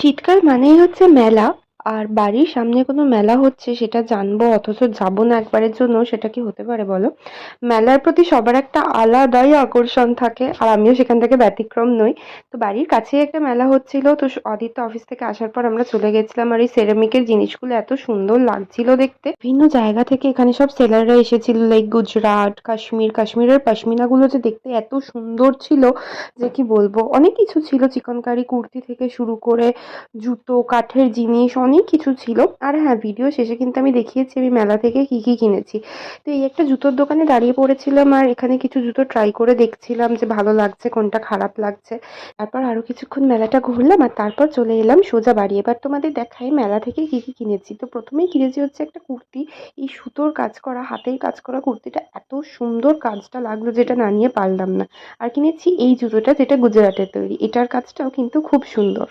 শীতকাল মানেই হচ্ছে মেলা। আর বাড়ির সামনে কোনো মেলা হচ্ছে সেটা জানব, অথচ যাব না একবারের জন্য, সেটা কি হতে পারে বলো? মেলার প্রতি সবার একটা আলাদাই আকর্ষণ থাকে, আর আমিও সেখান থেকে ব্যতিক্রম নই। তো বাড়ির কাছেই একটা মেলা হচ্ছিল, তো আদিত্য অফিস থেকে আসার পর আমরা চলে গেছিলাম, আর এই সেরামিকের জিনিসগুলো এত সুন্দর লাগছিল দেখতে। বিভিন্ন জায়গা থেকে এখানে সব সেলাররা এসেছিল লাইক গুজরাট, কাশ্মীর, কাশ্মীরের পশমিনাগুলো যে দেখতে এত সুন্দর ছিল, যে কি বলব? অনেক কিছু ছিল চিকনকারি কুর্তি থেকে শুরু করে জুতো, কাঠের জিনিস অনেক কিছু ছিল। আর হ্যাঁ ভিডিও শেষে কিন্তু আমি দেখিয়েছি আমি মেলা থেকে কী কী কিনেছি। তো এই একটা জুতোর দোকানে দাঁড়িয়ে পড়েছিলাম আর এখানে কিছু জুতো ট্রাই করে দেখছিলাম যে ভালো লাগছে, কোনটা খারাপ লাগছে। তারপর আরও কিছুক্ষণ মেলাটা ঘুরলাম আর তারপর চলে এলাম সোজা বাড়ি। এবার তোমাদের দেখাই মেলা থেকে কী কী কিনেছি। তো প্রথমেই কিনেছি হচ্ছে একটা কুর্তি। এই সুতোর কাজ করা, হাতের কাজ করা কুর্তিটা এত সুন্দর কাজটা লাগল যেটা না নিয়ে পারলাম না। আর কিনেছি এই জুতোটা যেটা গুজরাটের তৈরি। এটার কাজটাও কিন্তু খুব সুন্দর।